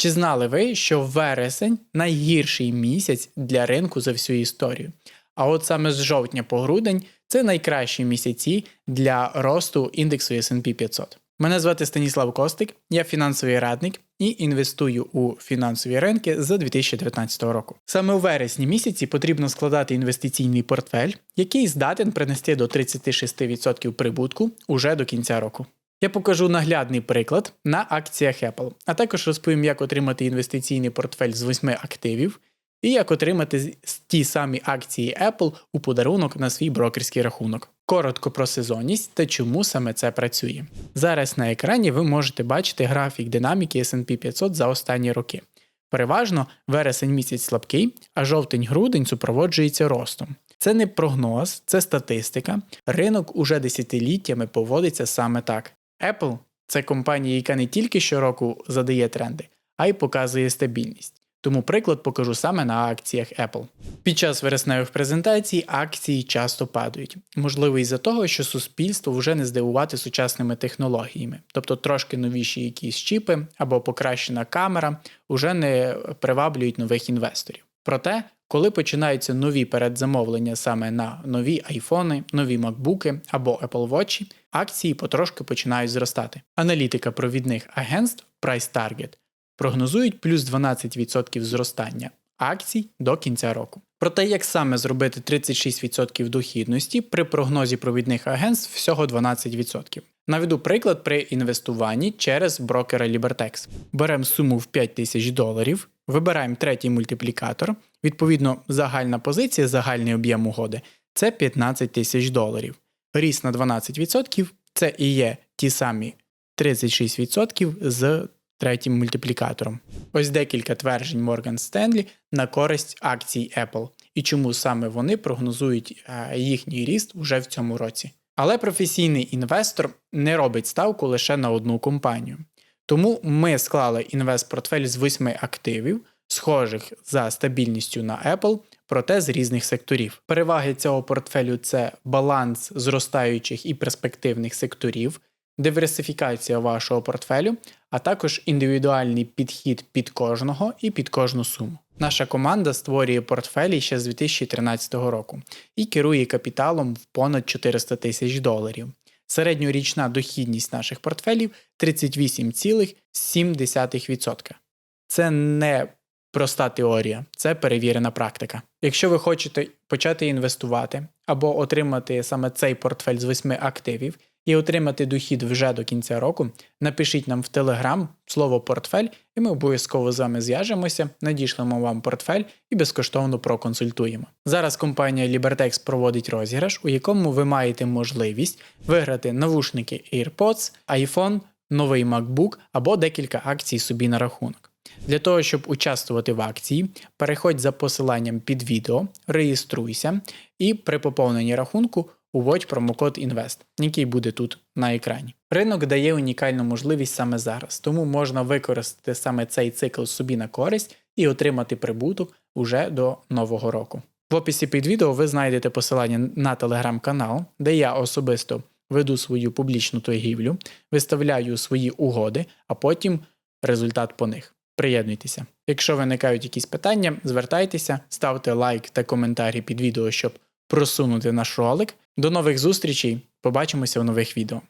Чи знали ви, що вересень найгірший місяць для ринку за всю історію? А от саме з жовтня по грудень це найкращі місяці для росту індексу S&P 500. Мене звати Станіслав Костик, я фінансовий радник і інвестую у фінансові ринки з 2019 року. Саме у вересні місяці потрібно складати інвестиційний портфель, який здатен принести до 36% прибутку уже до кінця року. Я покажу наглядний приклад на акціях Apple, а також розповім, як отримати інвестиційний портфель з 8 активів і як отримати ті самі акції Apple у подарунок на свій брокерський рахунок. Коротко про сезонність та чому саме це працює. Зараз на екрані ви можете бачити графік динаміки SP 500 за останні роки. Переважно вересень місяць слабкий, а жовтень-грудень супроводжується ростом. Це не прогноз, це статистика. Ринок уже десятиліттями поводиться саме так. Apple це компанія, яка не тільки щороку задає тренди, а й показує стабільність. Тому приклад покажу саме на акціях Apple. Під час вересневих презентацій акції часто падають, можливо, із-за того, що суспільство вже не здивувати сучасними технологіями, тобто трошки новіші якісь чіпи або покращена камера вже не приваблюють нових інвесторів. Проте, коли починаються нові передзамовлення саме на нові айфони, нові макбуки або Apple Watch, акції потрошки починають зростати. Аналітика провідних агентств Price Target прогнозують плюс 12% зростання акцій до кінця року. Про те, як саме зробити 36% дохідності при прогнозі провідних агентств всього 12%. Наведу приклад при інвестуванні через брокера Libertex. Беремо суму в 5 тисяч доларів, вибираємо третій мультиплікатор, відповідно, загальна позиція, загальний об'єм угоди це 15 тисяч доларів. Ріст на 12% це і є ті самі 36% з третім мультиплікатором. Ось декілька тверджень Morgan Stanley на користь акцій Apple і чому саме вони прогнозують е, їхній ріст уже в цьому році. Але професійний інвестор не робить ставку лише на одну компанію. Тому ми склали інвест-портфель з восьми активів, схожих за стабільністю на Apple, проте з різних секторів. Переваги цього портфелю це баланс зростаючих і перспективних секторів, диверсифікація вашого портфелю, а також індивідуальний підхід під кожного і під кожну суму. Наша команда створює портфелі ще з 2013 року і керує капіталом в понад 400 тисяч доларів. Середньорічна дохідність наших портфелів 38,7%. Це не проста теорія, це перевірена практика. Якщо ви хочете почати інвестувати або отримати саме цей портфель з восьми активів, і отримати дохід вже до кінця року, напишіть нам в Телеграм слово портфель, і ми обов'язково з вами зв'яжемося, надішлемо вам портфель і безкоштовно проконсультуємо. Зараз компанія Libertex проводить розіграш, у якому ви маєте можливість виграти навушники AirPods, iPhone, новий MacBook або декілька акцій собі на рахунок. Для того, щоб участвувати в акції, переходь за посиланням під відео, реєструйся і при поповненні рахунку Уводь промокод INVEST, який буде тут на екрані. Ринок дає унікальну можливість саме зараз, тому можна використати саме цей цикл собі на користь і отримати прибуток уже до нового року. В описі під відео ви знайдете посилання на телеграм-канал, де я особисто веду свою публічну торгівлю, виставляю свої угоди, а потім результат по них. Приєднуйтеся. Якщо виникають якісь питання, звертайтеся, ставте лайк та коментарі під відео, щоб просунути наш ролик. До нових зустрічей. Побачимося в нових відео.